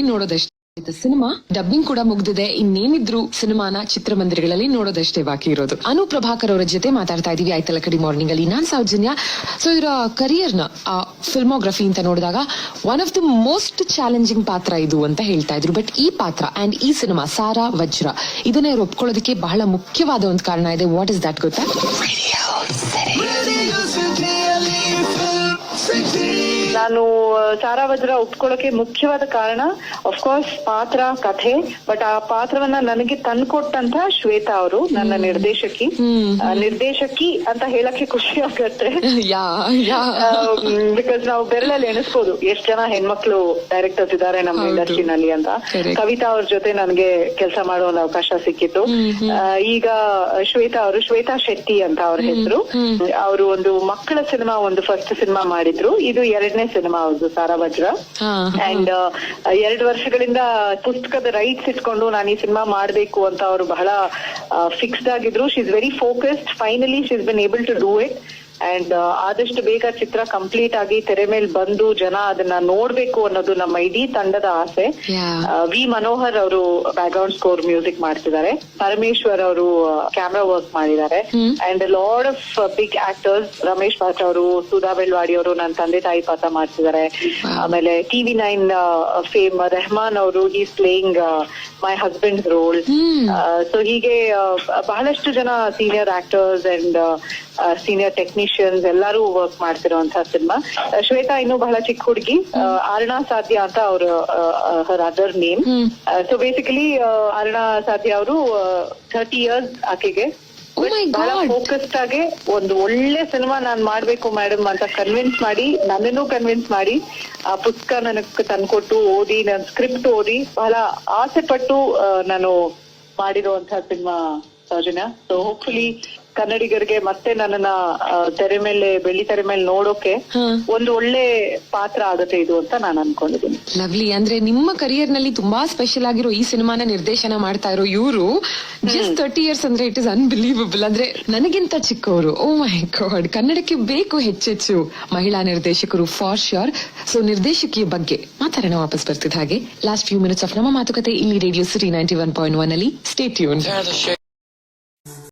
ನೋಡೋದಷ್ಟೇ. Cinema. Dubbing ಕೂಡ ಮುಗ್ದಿದೆ. ಇನ್ನೇನಿದ್ರು ಸಿನಿಮಾನ ಚಿತ್ರಮಂದಿರಗಳಲ್ಲಿ ನೋಡೋದಷ್ಟೇ ಬಾಕಿ ಇರೋದು. ಅನು ಪ್ರಭಾಕರ್ ಅವರ ಜೊತೆ ಮಾತಾಡ್ತಾ ಇದೀವಿ ಆಯ್ತಲ್ಲ ಕಡಿ ಮಾರ್ನಿಂಗ್ ಅಲ್ಲಿ ನಾನ್ ಸೌಜನ್ಯ. ಸೊ ಇವರ ಕರಿಯರ್ನ ಫಿಲ್ಮೋಗ್ರಫಿ ಅಂತ ನೋಡಿದಾಗ one of the most challenging ಪಾತ್ರ ಇದು ಅಂತ ಹೇಳ್ತಾ ಇದ್ರು. ಬಟ್ ಈ ಪಾತ್ರ ಅಂಡ್ ಈ ಸಿನಿಮಾ ಸಾರಾ ವಜ್ರ ಇದನ್ನ ಇವ್ರು ಒಪ್ಕೊಳ್ಳೋದಕ್ಕೆ ಬಹಳ ಮುಖ್ಯವಾದ ಒಂದು ಕಾರಣ ಇದೆ. ವಾಟ್ ಇಸ್ ದಟ್ ಗೊತ್ತಾ? ನಾನು ಸಾರಾ ವಜ್ರ ಒಪ್ಕೊಳ್ಳೋಕೆ ಮುಖ್ಯವಾದ ಕಾರಣ ಕೋರ್ಸ್ ಪಾತ್ರ ಕಥೆ ಬಟ್ ಆ ಪಾತ್ರವನ್ನ ನನಗೆ ತಂದ್ಕೊಟ್ಟಂತ ಶ್ವೇತಾ ಅವರು ನನ್ನ ನಿರ್ದೇಶಕಿ. ನಿರ್ದೇಶಕಿ ಅಂತ ಹೇಳಕ್ಕೆ ಖುಷಿ ಆಗತ್ತೆ. ಬಿಕಾಸ್ ನಾವು ಬೆರಳಲ್ಲಿ ಎಣಿಸ್ಬೋದು. ಎಷ್ಟ್ ಜನ ಹೆಣ್ಮಕ್ಳು ಡೈರೆಕ್ಟರ್ಸ್ ಇದ್ದಾರೆ ನಮ್ಮ. ಇಂಡಸ್ಟ್ರಿನಲ್ಲಿ ಅಂತ. ಕವಿತಾ ಅವ್ರ ಜೊತೆ ನನಗೆ ಕೆಲಸ ಮಾಡೋ ಒಂದು ಅವಕಾಶ ಸಿಕ್ಕಿತ್ತು. ಈಗ ಶ್ವೇತಾ ಅವರು ಶ್ವೇತಾ ಶೆಟ್ಟಿ ಅಂತ ಅವ್ರ ಹೆಸರು. ಅವರು ಒಂದು ಮಕ್ಕಳ ಸಿನಿಮಾ ಒಂದು ಫಸ್ಟ್ ಸಿನಿಮಾ ಮಾಡಿದ್ರು. ಇದು ಎರಡನೇ ಸಿನಿಮಾ ಅವ್ರದ್ದು ಸಾರಾ ವಜ್ರ. ಹಾ ಅಂಡ್ ಎರಡು ವರ್ಷಗಳಿಂದ ಪುಸ್ತಕದ ರೈಟ್ಸ್ ಇಟ್ಕೊಂಡು ನಾನು ಈ ಸಿನಿಮಾ ಮಾಡಬೇಕು ಅಂತ ಅವರು ಬಹಳ ಫಿಕ್ಸ್ಡ್ ಆಗಿದ್ರು. She is very focused finally she is been able to do it and ಆದಷ್ಟು ಬೇಗ ಚಿತ್ರ ಕಂಪ್ಲೀಟ್ ಆಗಿ ತೆರೆ ಮೇಲೆ ಬಂದು ಜನ ಅದನ್ನ ನೋಡ್ಬೇಕು ಅನ್ನೋದು ನಮ್ಮ ಇಡೀ ತಂಡದ ಆಸೆ. ಆ, ವಿ ಮನೋಹರ್ ಅವರು ಬ್ಯಾಕ್ಗ್ರೌಂಡ್ ಸ್ಕೋರ್ ಮ್ಯೂಸಿಕ್ ಮಾಡ್ತಿದ್ದಾರೆ. ಪರಮೇಶ್ವರ್ ಅವರು ಕ್ಯಾಮ್ರಾ ವರ್ಕ್ ಮಾಡಿದ್ದಾರೆ. And lord of big actors Ramesh Bhat ಅವರು ಸುಧಾ ಬೆಳ್ವಾಡಿ ಅವರು ನನ್ನ ತಂದೆ ತಾಯಿ ಪಾತ್ರ ಮಾಡ್ತಿದ್ದಾರೆ. ಆಮೇಲೆ ಟಿವಿ ನೈನ್ ಫೇಮ್ ರೆಹಮಾನ್ ಅವರು is playing my husband role so ಹೀಗೆ ಬಹಳಷ್ಟು ಜನ senior actors and senior technicians ಎಲ್ಲರೂ ವರ್ಕ್ ಮಾಡ್ತಿರುವಂತಹ ಸಿನಿಮಾ ಶ್ವೇತಾ ಇನ್ನೂ ಬಹಳ ಚಿಕ್ಕ ಹುಡುಗಿ. ಅರುಣಾ ಸಾಧ್ಯ ಅಂತ ಅವರು her other name so basically Aruna Sadhya ಅವರು ಥರ್ಟಿ ಇಯರ್ಸ್ ಆಕೆಗೆ. Oh ಬಹಳ. ಫೋಕಸ್ಡ್ ಆಗಿ ಒಂದು ಒಳ್ಳೆ ಸಿನಿಮಾ ನಾನ್ ಮಾಡ್ಬೇಕು ಮೇಡಮ್ ಅಂತ ಕನ್ವಿನ್ಸ್ ಮಾಡಿ ನನ್ನನ್ನು ಕನ್ವಿನ್ಸ್ ಮಾಡಿ ಆ ಪುಸ್ತಕ ನನಗೆ ತಂದ್ಕೊಟ್ಟು ಓದಿ ನನ್ ಸ್ಕ್ರಿಪ್ಟ್ ಓದಿ ಬಹಳ ಆಸೆ ಪಟ್ಟು ನಾನು ಮಾಡಿರುವಂತಹ ಸಿನಿಮಾ ಸೌಜನ್ಯ. ಸೊ ಹೋಪ್ಫುಲಿ ಕನ್ನಡಿಗರಿಗೆ ಮತ್ತೆ ನನ್ನನ್ನ ಆ, ತೆರೆ ಮೇಲೆ ಬೆಳ್ಳಿ ತೆರೆ ಮೇಲೆ ನೋಡೋಕೆ ಒಂದು ಒಳ್ಳೆ ಪಾತ್ರ ಆಗುತ್ತೆ ಇದು ಅಂತ ನಾನು ಅನ್ಕೊಂಡಿದ್ದೀನಿ. ಲವ್ಲಿ ಅಂದ್ರೆ ನಿಮ್ಮ ಕರಿಯರ್ನಲ್ಲಿ ತುಂಬಾ ಸ್ಪೆಷಲ್ ಆಗಿರೋ ಈ ಸಿನಿಮಾನ ನಿರ್ದೇಶನ ಮಾಡ್ತಾ ಇರೋ ಇವರು ಜಸ್ಟ್ ತರ್ಟಿ ಇಯರ್ಸ್ ಅಂದ್ರೆ ಇಟ್ ಇಸ್ ಅನ್ಬಿಲೀವಬಲ್ ಅಂದ್ರೆ ನನಗಿಂತ ಚಿಕ್ಕವರು ಓ ಮೈ ಗಾಡ್ ಕನ್ನಡಕ್ಕೆ ಬೇಕು ಹೆಚ್ಚೆಚ್ಚು ಮಹಿಳಾ ನಿರ್ದೇಶಕರು ಫಾರ್ ಶ್ಯೂರ್ ಸೊ ನಿರ್ದೇಶಕಿಯ ಬಗ್ಗೆ ಮಾತಾಡೋಣ ವಾಪಸ್ ಬರ್ತಿದ್ದ ಹಾಗೆ. ಲಾಸ್ಟ್ ಫ್ಯೂ ಮಿನಿಟ್ಸ್ ಆಫ್ ನಮ್ಮ ಮಾತುಕತೆ ಇಲ್ಲಿ radio Siri ninety one point one ಅಲ್ಲಿ. ಸ್ಟೇಟ್ ಯೂನ್